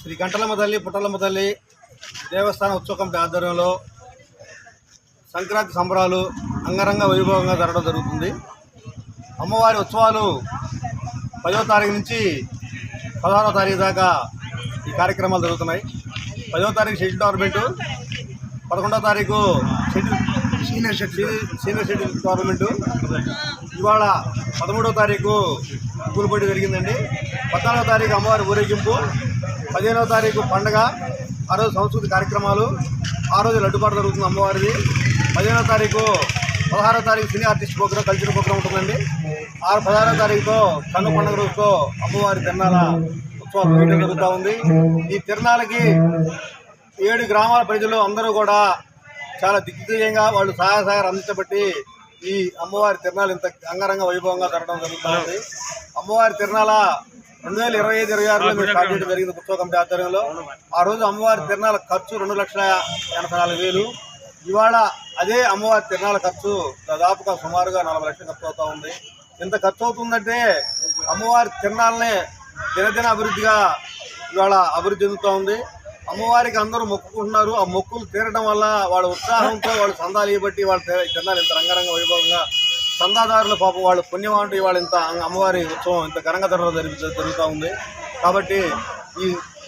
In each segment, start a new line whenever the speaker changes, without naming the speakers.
శ్రీ గంటలమ్మ తల్లి పుట్టలమ్మ తల్లి దేవస్థాన ఉత్సవ కమిటీ ఆధ్వర్యంలో సంక్రాంతి సంబరాలు అంగరంగ వైభవంగా జరగడం జరుగుతుంది. అమ్మవారి ఉత్సవాలు పదో తారీఖు నుంచి పదహారో తారీఖు దాకా ఈ కార్యక్రమాలు జరుగుతున్నాయి. పదో తారీఖు షెడ్యూల్ టోర్నమెంటు పదకొండో తారీఖు schedule senior schedule senior schedule tournament. ఇవాళ పదమూడో తారీఖు పూల పోటీ జరిగిందండి. పద్నాలుగో తారీఖు అమ్మవారి ఊరేగింపు. పదిహేనవ తారీఖు పండగ ఆ రోజు సంస్కృతి కార్యక్రమాలు ఆ రోజు లడ్డుపాట జరుగుతుంది అమ్మవారిది. పదిహేనో తారీఖు పదహారో తారీఖు cine artist programme culture programme ఉంటుందండి. ఆరు పదహారో తారీఖుతో కన్ను పండుగ రోజుతో అమ్మవారి తిరణాల ఉత్సవం వేయడం జరుగుతూ ఉంది. ఈ తిరణాలకి ఏడు గ్రామాల ప్రజలు అందరూ కూడా చాలా దిగ్విజయంగా వాళ్ళు సహాయ సహాయాలు అందించబట్టి ఈ అమ్మవారి తిరణాలు ఇంత అంగరంగ వైభవంగా జరగడం జరుగుతుంది అమ్మవారి తిరణాల రెండు వేల ఇరవై ఐదు ఇరవై ఆరులో స్టార్ట్ చేయడం జరిగింది ఉత్సవ కమిటీ ఆధ్వర్యంలో ఆ రోజు అమ్మవారి తిరణాల ఖర్చు రెండు లక్షల ఎనభై నాలుగు వేలు. ఇవాళ అదే అమ్మవారి తిరణాల ఖర్చు దాదాపుగా సుమారుగా నలభై లక్షలు ఖర్చు అవుతా ఉంది. ఇంత ఖర్చు అవుతుందంటే అమ్మవారి తిరణాలనే దినదిన అభివృద్ధిగా ఇవాళ అభివృద్ధి చెందుతూ ఉంది. అమ్మవారికి అందరూ మొక్కుకుంటున్నారు. ఆ మొక్కులు తీరడం వల్ల వాళ్ళ ఉత్సాహంతో వాళ్ళు సందాలు ఇవ్వబట్టి వాళ్ళ తిరణాలు ఇంత రంగరంగ వైభవంగా చందాదారుల పాపం వాళ్ళు పుణ్యం అంటూ ఇవాళ ఇంత అమ్మవారి ఉత్సవం ఇంత ఘనంగా జరగ జరుగుతూ ఉంది. కాబట్టి ఈ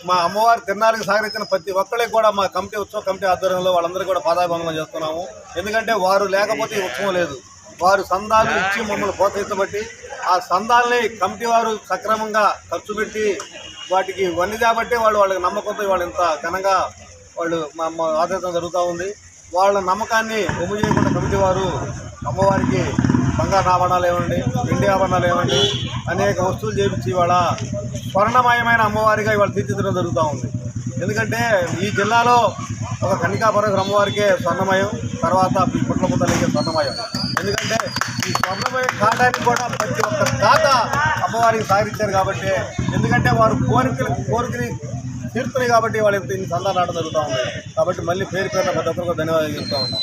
మా అమ్మవారి తిరణాలకు సహకరించిన ప్రతి ఒక్కరికి కూడా మా కమిటీ ఉత్సవ కమిటీ ఆధ్వర్యంలో వాళ్ళందరూ కూడా పాదాభివందనం చేస్తున్నాము. ఎందుకంటే వారు లేకపోతే ఈ ఉత్సవం లేదు. వారు సందాలు ఇచ్చి మమ్మల్ని ప్రోత్సహించబట్టి ఆ సందాలని కమిటీ వారు సక్రమంగా ఖర్చు పెట్టి వాటికి వన్ని కాబట్టి వాళ్ళు వాళ్ళకి నమ్మకంతో వాళ్ళు ఇంత ఘనంగా వాళ్ళు మా మా ఆదరించడం జరుగుతూ ఉంది. వాళ్ళ నమ్మకాన్ని ఒమ్ము చేయకుండా కమిటీ వారు అమ్మవారికి బంగారు ఆభరణాలు ఏమండి వెండి ఆభరణాలు ఏమండి అనేక వస్తువులు చేపించి ఇవాళ స్వర్ణమయమైన అమ్మవారిగా ఇవాళ తీర్చిదిద్దడం జరుగుతూ ఉంది. ఎందుకంటే ఈ జిల్లాలో ఒక కన్నికాపురం అమ్మవారికే స్వర్ణమయం తర్వాత ఈ పుట్ల తల్లికే స్వర్ణమయం. ఎందుకంటే ఈ స్వర్ణమయం కాటానికి కూడా ప్రతి ఒక్క దాత అమ్మవారికి సాగించారు కాబట్టి ఎందుకంటే వారు కోరికలు కోరికని తీరుతున్నాయి కాబట్టి వాళ్ళు ఇంత ఇన్ని సందాలు ఆడడం జరుగుతూ ఉంది. కాబట్టి మళ్ళీ పేరు పేరు ప్రతి ఒక్కరికి ధన్యవాదాలు చెప్తా ఉన్నాం.